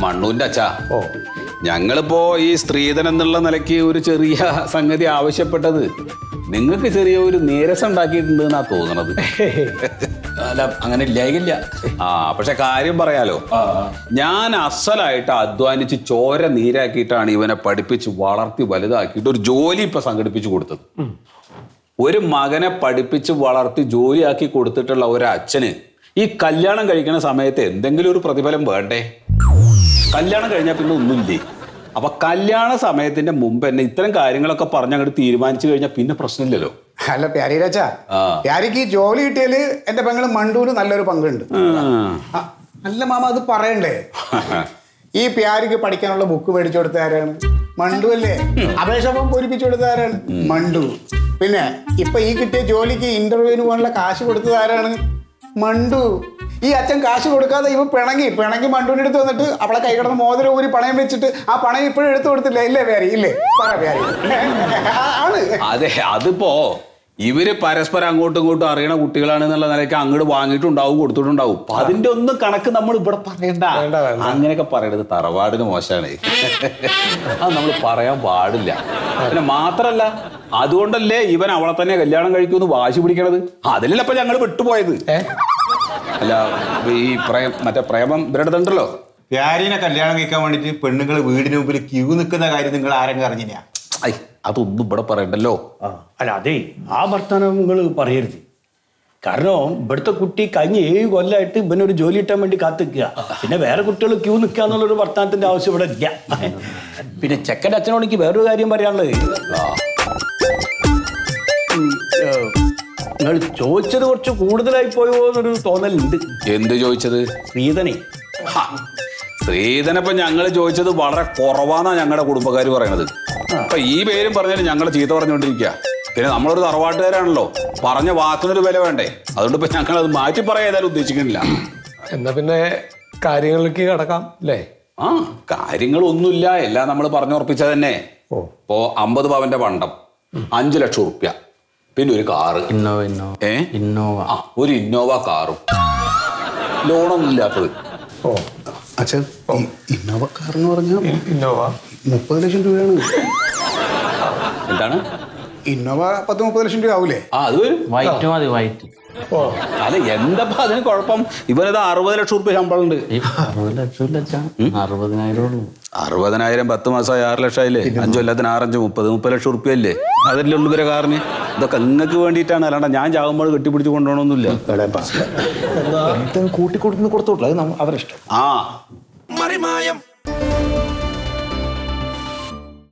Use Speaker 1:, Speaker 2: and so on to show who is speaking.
Speaker 1: മണ്ണൂന്റെ അച്ഛാ
Speaker 2: ഓ.
Speaker 1: ഞങ്ങളിപ്പോ ഈ സ്ത്രീധനം എന്നുള്ള നിലയ്ക്ക് ഒരു ചെറിയ സംഗതി ആവശ്യപ്പെട്ടത് നിങ്ങൾക്ക് ചെറിയ ഒരു നീരസം ഉണ്ടാക്കിയിട്ടുണ്ട് എന്നാ തോന്നണത്.
Speaker 3: അല്ല അങ്ങനെ ഇല്ലായില്ല.
Speaker 1: ആ പക്ഷെ കാര്യം പറയാലോ. ഞാൻ അസലായിട്ട് അധ്വാനിച്ച് ചോര നീരാക്കിയിട്ടാണ് ഇവനെ പഠിപ്പിച്ച് വളർത്തി വലുതാക്കിയിട്ട് ഒരു ജോലി ഇപ്പൊ സംഘടിപ്പിച്ചു കൊടുത്തത്. ഒരു മകനെ പഠിപ്പിച്ച് വളർത്തി ജോലിയാക്കി കൊടുത്തിട്ടുള്ള ഒരു അച്ഛന് ഈ കല്യാണം കഴിക്കുന്ന സമയത്ത് എന്തെങ്കിലും ഒരു പ്രതിഫലം വേണ്ടേ? കല്യാണം കഴിഞ്ഞാൽ പിന്നെ ഒന്നുമില്ലേ? അപ്പൊ കല്യാണ സമയത്തിന്റെ മുമ്പ് തന്നെ ഇത്തരം കാര്യങ്ങളൊക്കെ പറഞ്ഞ് അങ്ങോട്ട് തീരുമാനിച്ചു കഴിഞ്ഞാൽ പിന്നെ പ്രശ്നമില്ലല്ലോ.
Speaker 2: അല്ല പ്യാരി
Speaker 1: രാജാ
Speaker 2: പ്യാരിക്ക് ഈ ജോലി കിട്ടിയാൽ എന്റെ പെങ്ങൾ മണ്ടൂര് നല്ലൊരു പങ്കുണ്ട്. അല്ല മാമ അത് പറയണ്ടേ? ഈ പ്യാരിക്ക് പഠിക്കാനുള്ള ബുക്ക് മേടിച്ചു കൊടുത്ത ആരാണ്? മണ്ടു അല്ലേ? അപേക്ഷ ഫോം പൂരിപ്പിച്ചു കൊടുത്ത ആരാണ്? മണ്ടു. പിന്നെ ഇപ്പൊ ഈ കിട്ടിയ ജോലിക്ക് ഇന്റർവ്യൂവിന് പോകാനുള്ള കാശ് കൊടുത്തത് ആരാണ്? മണ്ടു. ഈ അച്ഛൻ കാശ് കൊടുക്കാതെ ഇവ പിണങ്ങി പിണങ്ങി മണ്ടുവിന്റെ അടുത്ത് വന്നിട്ട് അവളെ കൈ കിടന്ന് മോതിരം ഊരി പണയം വെച്ചിട്ട് ആ പണയം ഇപ്പോഴും എടുത്തു കൊടുത്തില്ല? ഇല്ലേ വേറെ ഇല്ലേ? പറ ആണ്.
Speaker 1: അതെ അതിപ്പോ ഇവർ പരസ്പരം അങ്ങോട്ടും ഇങ്ങോട്ടും അറിയണ കുട്ടികളാണ് എന്നുള്ള നിലയ്ക്ക് അങ്ങോട്ട് വാങ്ങിയിട്ടുണ്ടാവും കൊടുത്തിട്ടുണ്ടാവും. അപ്പൊ അതിന്റെ ഒന്നും കണക്ക് നമ്മൾ ഇവിടെ പറയണ്ട. അങ്ങനെയൊക്കെ പറയണത് തറവാടിന് മോശമാണ്. അത് നമ്മൾ പറയാൻ പാടില്ല. പിന്നെ മാത്രല്ല അതുകൊണ്ടല്ലേ ഇവൻ അവളെ തന്നെ കല്യാണം കഴിക്കുമെന്ന് വാശി പിടിക്കണത്? അതിലല്ല ഇപ്പൊ ഞങ്ങൾ വിട്ടുപോയത്? അല്ല ഈ പ്രേം മറ്റേ പ്രേമം ഇവരുടെ ഉണ്ടല്ലോ
Speaker 4: പ്യാരിനെ കല്യാണം കഴിക്കാൻ വേണ്ടിട്ട് പെണ്ണുങ്ങൾ വീടിന് മുമ്പിൽ ക്യൂ നിൽക്കുന്ന കാര്യം നിങ്ങൾ ആരെങ്കിലും അറിഞ്ഞിനാ
Speaker 1: ഐ അതൊന്നും ഇവിടെ പറയണ്ടല്ലോ.
Speaker 3: അല്ല അതെ ആ വർത്തമാനം നിങ്ങൾ പറയരുത്. കാരണം ഇവിടുത്തെ കുട്ടി കഴിഞ്ഞ ഏഴ് കൊല്ലമായിട്ട് ഒരു ജോലി കിട്ടാൻ വേണ്ടി കാത്തിക്കുക. പിന്നെ വേറെ കുട്ടികൾ ക്യൂ നിൽക്കുക എന്നുള്ളൊരു വർത്തമാനത്തിന്റെ ആവശ്യം ഇവിടെ ഇല്ല. പിന്നെ ചെക്കന്റെ അച്ഛനോട് എനിക്ക് വേറൊരു കാര്യം പറയാനുള്ളത്. നിങ്ങൾ ചോദിച്ചത് കുറച്ച് കൂടുതലായി പോയോ എന്നൊരു തോന്നലുണ്ട്.
Speaker 1: എന്ത് ചോദിച്ചത്?
Speaker 3: ശ്രീധനെ.
Speaker 1: സ്ത്രീധനപ്പൊ ഞങ്ങൾ ചോദിച്ചത് വളരെ കുറവാന്നാ ഞങ്ങളുടെ കുടുംബക്കാർ പറയണത്. അപ്പൊ ഈ പേരും പറഞ്ഞാൽ ഞങ്ങളെ ചീത്ത പറഞ്ഞുകൊണ്ടിരിക്കുക പിന്നെ നമ്മളൊരു തറവാട്ടുകാരാണല്ലോ. പറഞ്ഞ വാക്കിനൊരു വില വേണ്ടേ? അതുകൊണ്ട് ഇപ്പൊ ഞങ്ങൾ അത് മാറ്റി പറയാൻ ഏതായാലും ഉദ്ദേശിക്കുന്നില്ല.
Speaker 5: എന്നാ പിന്നെ കാര്യങ്ങളിലേക്ക് കടക്കാം അല്ലേ?
Speaker 1: ആ കാര്യങ്ങളൊന്നുമില്ല. എല്ലാം നമ്മൾ പറഞ്ഞുറപ്പിച്ച തന്നെ
Speaker 5: ഓ.
Speaker 1: ഇപ്പോ അമ്പത് പവന്റെ പണ്ടം അഞ്ചു ലക്ഷം ഉറുപ്യ പിന്നെ ഒരു കാറ്.
Speaker 6: Innova Innova.
Speaker 1: ഏ?
Speaker 6: ഇന്നോവ.
Speaker 1: ആ ഒരു ഇന്നോവ കാറും. ലോണൊന്നും ഇല്ലാത്തത്.
Speaker 5: ഓ.
Speaker 2: അച്ഛൻ ഇന്നോവ കാർ എന്ന് പറഞ്ഞാൽ
Speaker 5: ഇന്നോവ.
Speaker 2: മുപ്പത് ലക്ഷം രൂപയാണ്.
Speaker 1: എന്താണ്?
Speaker 2: ഇന്നോവ പത്ത് മുപ്പത് ലക്ഷം രൂപ ആവൂലേ?
Speaker 1: ആ അത് വരും.
Speaker 6: വൈറ്റ് മതി വൈറ്റ്.
Speaker 5: ഓ.
Speaker 1: അല്ല എന്താ അതിന് കുഴപ്പം? ഇവനത് അറുപത് ലക്ഷം റുപ്യ ശമ്പളം ഉണ്ട്.
Speaker 6: ഈ അറുപത് ലക്ഷം ലക്ഷം അറുപതിനായിരം ഉള്ളൂ.
Speaker 1: അറുപതിനായിരം പത്ത് മാസമായി ആറ് ലക്ഷം ആയില്ലേ അഞ്ചു കൊല്ലത്തിന് ആറഞ്ച് മുപ്പത് മുപ്പത് ലക്ഷം റുപ്യ അല്ലേ? അതല്ലേ ഉള്ളു ഇവരെ കാറിന്? ഇതൊക്കെ നിങ്ങൾക്ക് വേണ്ടിയിട്ടാണ്. അല്ലാണ്ട് ഞാൻ ചാകുമ്പോൾ കെട്ടിപ്പിടിച്ച് കൊണ്ടുപോകണമെന്നില്ല
Speaker 4: കൂട്ടിക്കൊടുക്കുന്ന കൊടുത്തോട്ടില്ല അത് അവരിഷ്ടം
Speaker 1: ആ.
Speaker 7: മറിമായം.